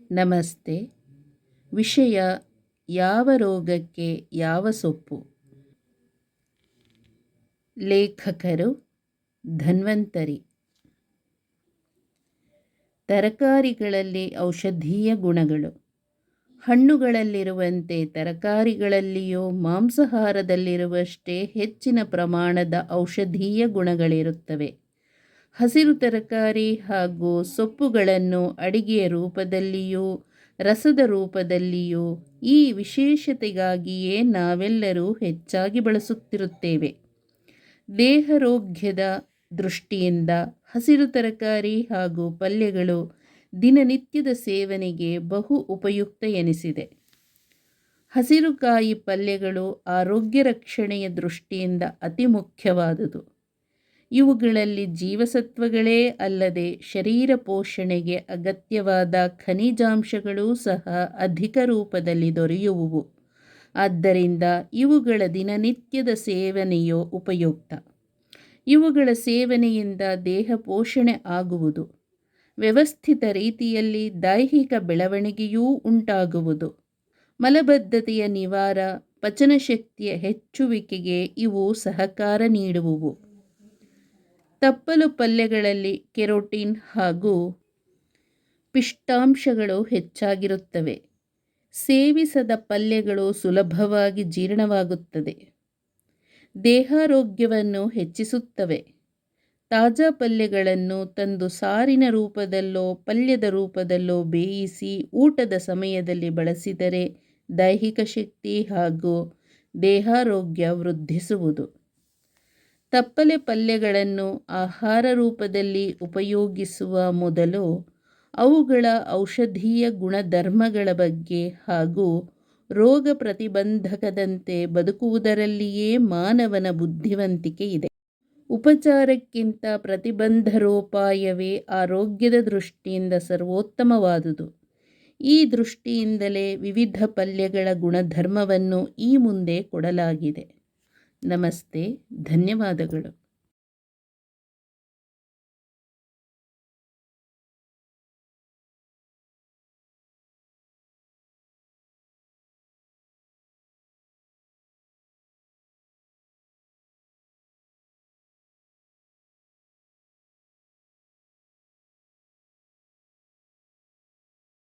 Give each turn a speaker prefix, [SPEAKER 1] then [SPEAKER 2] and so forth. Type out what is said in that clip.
[SPEAKER 1] ನಮಸ್ತೆ. ವಿಷಯ ಯಾವ ರೋಗಕ್ಕೆ ಯಾವ ಸೊಪ್ಪು? ಲೇಖಕರು ಧನ್ವಂತರಿ. ತರಕಾರಿಗಳಲ್ಲಿ ಔಷಧೀಯ ಗುಣಗಳು. ಹಣ್ಣುಗಳಲ್ಲಿರುವಂತೆ ತರಕಾರಿಗಳಲ್ಲಿಯೂ ಮಾಂಸಾಹಾರದಲ್ಲಿರುವಷ್ಟೇ ಹೆಚ್ಚಿನ ಪ್ರಮಾಣದ ಔಷಧೀಯ ಗುಣಗಳಿರುತ್ತವೆ. ಹಸಿರು ತರಕಾರಿ ಹಾಗೂ ಸೊಪ್ಪುಗಳನ್ನು ಅಡಿಗೆಯ ರೂಪದಲ್ಲಿಯೂ, ರಸದ ರೂಪದಲ್ಲಿಯೂ ಈ ವಿಶೇಷತೆಗಾಗಿಯೇ ನಾವೆಲ್ಲರೂ ಹೆಚ್ಚಾಗಿ ಬಳಸುತ್ತಿರುತ್ತೇವೆ. ದೇಹರೋಗ್ಯದ ದೃಷ್ಟಿಯಿಂದ ಹಸಿರು ತರಕಾರಿ ಹಾಗೂ ಪಲ್ಯಗಳು ದಿನನಿತ್ಯದ ಸೇವನೆಗೆ ಬಹು ಉಪಯುಕ್ತ ಎನಿಸಿದೆ. ಹಸಿರುಕಾಯಿ ಪಲ್ಯಗಳು ಆರೋಗ್ಯ ರಕ್ಷಣೆಯ ದೃಷ್ಟಿಯಿಂದ ಅತಿ ಮುಖ್ಯವಾದುದು. ಇವುಗಳಲ್ಲಿ ಜೀವಸತ್ವಗಳೇ ಅಲ್ಲದೆ ಶರೀರ ಪೋಷಣೆಗೆ ಅಗತ್ಯವಾದ ಖನಿಜಾಂಶಗಳೂ ಸಹ ಅಧಿಕ ರೂಪದಲ್ಲಿ ದೊರೆಯುವುವು. ಆದ್ದರಿಂದ ಇವುಗಳ ದಿನನಿತ್ಯದ ಸೇವನೆಯು ಉಪಯುಕ್ತ. ಇವುಗಳ ಸೇವನೆಯಿಂದ ದೇಹ ಪೋಷಣೆ ಆಗುವುದು. ವ್ಯವಸ್ಥಿತ ರೀತಿಯಲ್ಲಿ ದೈಹಿಕ ಬೆಳವಣಿಗೆಯೂ ಉಂಟಾಗುವುದು. ಮಲಬದ್ಧತೆಯ ನಿವಾರ, ಪಚನಶಕ್ತಿಯ ಹೆಚ್ಚುವಿಕೆಗೆ ಇವು ಸಹಕಾರ ನೀಡುವುವು. ತಪ್ಪಲು ಪಲ್ಯಗಳಲ್ಲಿ ಕೆರೋಟಿನ್ ಹಾಗೂ ಪಿಷ್ಟಾಂಶಗಳು ಹೆಚ್ಚಾಗಿರುತ್ತವೆ. ಸೇವಿಸದ ಪಲ್ಯಗಳು ಸುಲಭವಾಗಿ ಜೀರ್ಣವಾಗುತ್ತದೆ. ದೇಹಾರೋಗ್ಯವನ್ನು ಹೆಚ್ಚಿಸುತ್ತವೆ. ತಾಜಾ ಪಲ್ಯಗಳನ್ನು ತಂದು ಸಾರಿನ ರೂಪದಲ್ಲೋ, ಪಲ್ಯದ ರೂಪದಲ್ಲೋ ಬೇಯಿಸಿ ಊಟದ ಸಮಯದಲ್ಲಿ ಬಳಸಿದರೆ ದೈಹಿಕ ಶಕ್ತಿ ಹಾಗೂ ದೇಹಾರೋಗ್ಯ ವೃದ್ಧಿಸುವುದು. ತಪ್ಪಲೆ ಪಲ್ಯಗಳನ್ನು ಆಹಾರ ರೂಪದಲ್ಲಿ ಉಪಯೋಗಿಸುವ ಮೊದಲು ಅವುಗಳ ಔಷಧೀಯ ಗುಣಧರ್ಮಗಳ ಬಗ್ಗೆ ಹಾಗೂ ರೋಗ ಪ್ರತಿಬಂಧಕದಂತೆ ಬದುಕುವುದರಲ್ಲಿಯೇ ಮಾನವನ ಬುದ್ಧಿವಂತಿಕೆ ಇದೆ. ಉಪಚಾರಕ್ಕಿಂತ ಪ್ರತಿಬಂಧರೋಪಾಯವೇ ಆರೋಗ್ಯದ ದೃಷ್ಟಿಯಿಂದ ಸರ್ವೋತ್ತಮವಾದುದು. ಈ ದೃಷ್ಟಿಯಿಂದಲೇ ವಿವಿಧ ಪಲ್ಯಗಳ ಗುಣಧರ್ಮವನ್ನು ಈ ಮುಂದೆ ಕೊಡಲಾಗಿದೆ. ನಮಸ್ತೆ ಧನ್ಯವಾದಗಳು.